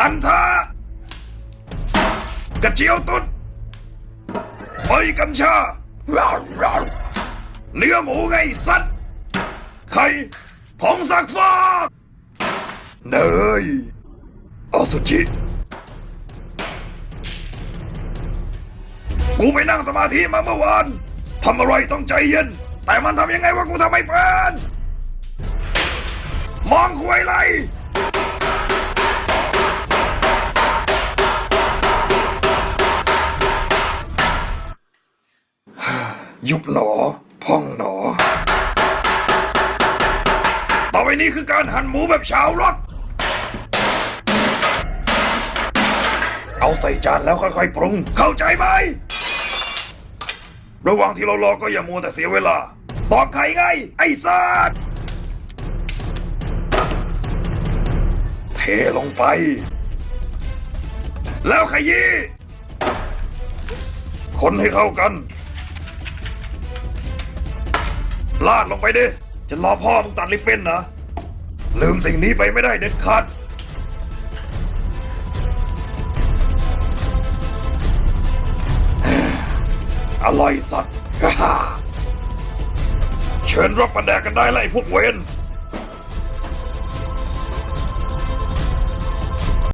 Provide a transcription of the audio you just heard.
อันทากระเจียวตุดใบกัญชา เนื้อหมูไงสัตว์ ไข่ผงสักฟอกเนยอสุจิ กูไปนั่งสมาธิมาเมื่อวานทำอะไรต้องใจเย็น แต่มันทำยังไงว่ากูทำไม่เป็นมองคุยไร ยุบหนอ พองหนอ ต่อไปนี้คือการหั่นหมูแบบชาวร็อกเอาใส่จานแล้วค่อยๆปรุง เข้าใจไหม ระหว่างที่เรารอก็อย่ามัวแต่เสียเวลา ตอกไข่ไง ไอ้สัตว์เทลงไป แล้วขยี้คนให้เข้ากัน ลาดลงไปดิ จะรอพ่อมึงตัดลิปเป็นนะลืมสิ่งนี้ไปไม่ได้เด็ดขาดอร่อยสัตว์เชิญรับประแดกกันได้เลยพวกเวน